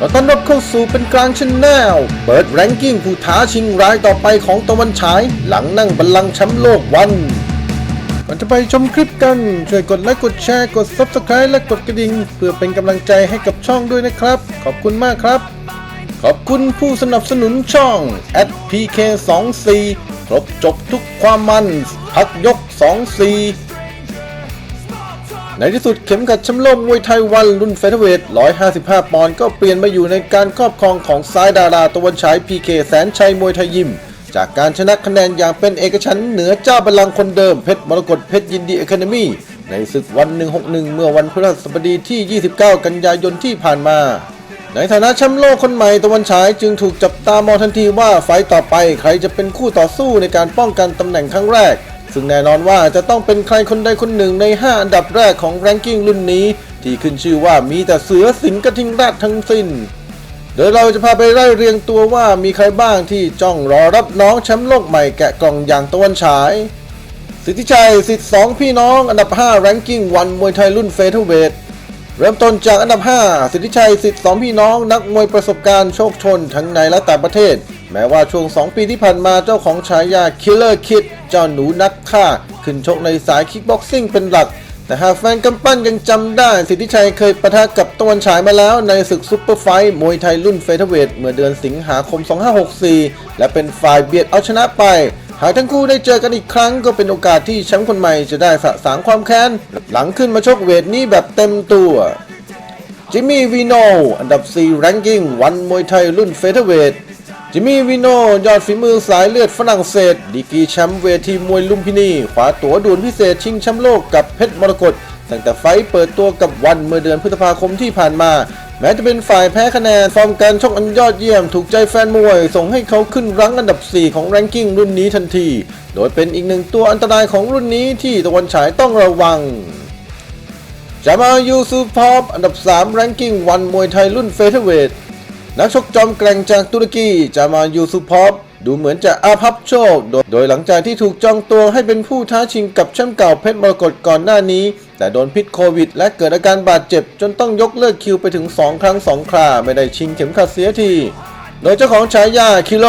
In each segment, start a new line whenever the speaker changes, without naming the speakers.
เราต้อนรับเข้าสู่เป็นกลางชนแนลเปิดแรงกิ้งผู้ท้าชิงรายต่อไปของตะวันฉาย หลังนั่งบัลลังก์แชมป์โลกวัน ก่อนจะไปชมคลิปกัน ช่วยกดไลค์กดแชร์กด Subscribe และกดกระดิ่ง เพื่อเป็นกำลังใจให้กับช่องด้วยนะครับ ขอบคุณมากครับ ขอบคุณผู้สนับสนุนช่อง @pk24 ครบจบทุกความมันพักยก 24 ในที่สุดเข็มขัดแชมป์โลกมวยไทยวันรุ่นเฟเธอร์เวท 155 ปอนด์ก็เปลี่ยนมาอยู่ในการครอบครองของซ้ายดาราตะวันฉาย PK แสนชัยมวยไทยยิม จากการชนะคะแนนอย่างเป็นเอกฉันท์เหนือเจ้าบัลลังก์คนเดิมเพชรมรกตเพชรยินดีอะคาเดมี่ในศึกวัน 161 เมื่อวันพฤหัสบดีที่ 29 กันยายนที่ผ่านมา ในฐานะแชมป์โลกคนใหม่ตะวันฉายจึงถูกจับตามองทันทีว่าไฟต่อไปใครจะเป็นคู่ต่อสู้ในการป้องกันตำแหน่งครั้งแรก ซึ่งแน่นอนว่าจะต้องเป็นใครคนใดคนหนึ่งใน 5 อันดับแรกของแรงกิ้งรุ่นนี้ ที่ขึ้นชื่อว่ามีแต่เสือสิงห์กระทิงแรดทั้งสิ้น โดยเราจะพาไปไล่เรียงตัวว่ามีใครบ้างที่จ้องรอรับน้องแชมป์โลกใหม่แกะกล่องอย่างตะวันฉาย สิทธิชัยสิทธิ์สองพี่น้องอันดับ 5 แรงกิ้งวันมวยไทยรุ่นเฟเธอร์เวทเริ่มต้นจากอันดับ 5 สิทธิชัยสิทธิ์สองพี่น้องนักมวยประสบการณ์โชคชนทั้งในและต่างประเทศ แม้ว่าช่วง 2 ปีที่ผ่านมาเจ้าของฉายา Killer Kid เจ้าหนูนักฆ่า ขึ้นชกในสายคิกบ็อกซิ่งเป็นหลัก แต่หากแฟนกำปั้นยังจำได้ สิทธิชัยเคยประทะกับตะวันฉายมาแล้วในศึกซุปเปอร์ไฟท์มวยไทยรุ่นเฟเธอร์เวทเมื่อเดือนสิงหาคม 2564 และเป็นฝ่ายเบียดเอาชนะไปหากทั้งคู่ได้เจอกันอีกครั้งก็เป็นโอกาสที่แชมป์คนใหม่จะได้สะสางความแค้น หลังขึ้นมาชกเวทนี้แบบเต็มตัวจิมมี่วีโนอันดับ 4 แรงกิ้งวันมวยไทยรุ่นเฟเธอร์เวท จิมมี่วีโนยอดฝีมือสายเลือดฝรั่งเศส ดีกีแชมป์เวทีมวยลุมพินีขวาตั๋วด่วนพิเศษชิงแชมป์โลกกับเพชรมรกตตั้งแต่ไฟเปิดตัวกับวันเมื่อเดือนพฤษภาคมที่ผ่านมา แม้จะเป็นฝ่ายแพ้คะแนนฟอร์มการชกอันยอดเยี่ยมถูกใจแฟนมวย ส่งให้เขาขึ้นรั้งอันดับ 4 ของแรงกิ้งรุ่นนี้ทันที โดยเป็นอีกหนึ่งตัวอันตรายของรุ่นนี้ที่ตะวันฉายต้องระวังจามายูซูพอปอันดับ 3 แรงกิ้งวันมวยไทยรุ่นเฟเธอร์เวท นักชกจอมแกร่งจากตุรกีจามายูซูพอปดูเหมือนจะอาภัพโชค โดยหลังจากที่ถูกจองตัวให้เป็นผู้ท้าชิงกับแชมป์เก่าเพชรมรกตก่อนหน้านี้ แต่โดนพิษโควิด และเกิดอาการบาดเจ็บ จนต้องยกเลิกคิวไปถึง 2 ครั้ง 2 คราไม่ได้ชิงเข็มขัดเสียที โดยเจ้าของฉายาคิโล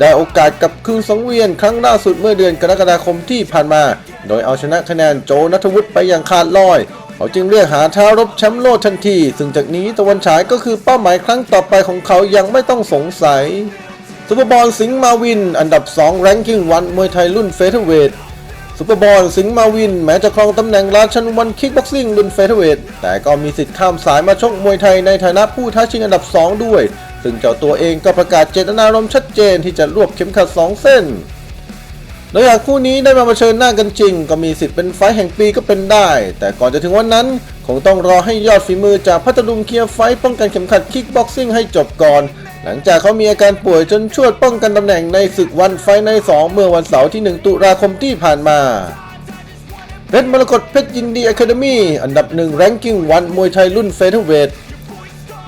ได้โอกาสกับคืนสังเวียนครั้งล่าสุดเมื่อเดือนกรกฎาคมที่ผ่านมา โดยเอาชนะคะแนนโจนัทวุฒิไปอย่างขาดลอย เขาจึงเรียกหาท้ารบแชมป์โลกทันที ซึ่งจากนี้ตะวันฉายก็คือเป้าหมายครั้งต่อไปของเขายังไม่ต้องสงสัยซุปเปอร์บอลสิงห์มาวิน อันดับ 2 แรงกิ้งวันมวยไทยรุ่นเฟเธอร์เวทซุปเปอร์บอลสิงห์มาวิน แม้จะครองตำแหน่งราชันวันคิกบ็อกซิ่งรุ่นเฟเธอร์เวทแต่ก็มีสิทธิ์ข้ามสายมาชกมวยไทยในฐานะผู้ท้าชิงอันดับ 2 ด้วย ซึ่งเจ้าตัวเองก็ประกาศเจตนารมณ์ชัดเจนที่จะรวบเข็มขัด 2 เส้น โดยหากคู่นี้ได้มาเผชิญหน้ากันจริง ก็มีสิทธิ์เป็นไฟแห่งปีก็เป็นได้ แต่ก่อนจะถึงวันนั้น คงต้องรอให้ยอดฝีมือจากพัทลุงเคลียร์ไฟป้องกันเข็มขัดคิกบ็อกซิ่งให้จบก่อน หลังจากเขามีอาการป่วยจนชวดป้องกันตำแหน่งในศึกวันไฟใน 2 เมื่อวันเสาร์ที่ 1 ตุลาคมที่ผ่านมาเพชรมรกตเพชรยินดีอะคาเดมี่อันดับหนึ่งแรงกิ้งวันมวยไทยรุ่นเฟเธอร์เวท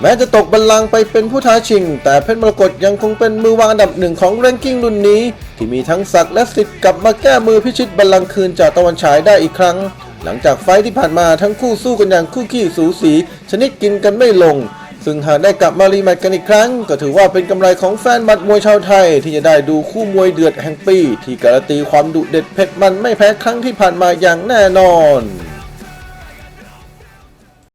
แม้จะตกบัลลังก์ไปเป็นผู้ท้าชิง แต่เพชรมรกตยังคงเป็นมือวางอันดับหนึ่งของแรงกิ้งรุ่นนี้ ที่มีทั้งศักดิ์และสิทธิ์กลับมาแก้มือพิชิตบัลลังก์คืนจากตะวันฉายได้อีกครั้ง หลังจากไฟที่ผ่านมาทั้งคู่สู้กันอย่างคู่ขี้สูสี ชนิดกินกันไม่ลง ซึ่งหากได้กลับมารีแมตช์กันอีกครั้ง ก็ถือว่าเป็นกำไรของแฟนบัตรมวยชาวไทย ที่จะได้ดูคู่มวยเดือดแห่งปี ที่การันตีความดุเด็ดเผ็ดมันไม่แพ้ครั้งที่ผ่านมาอย่างแน่นอน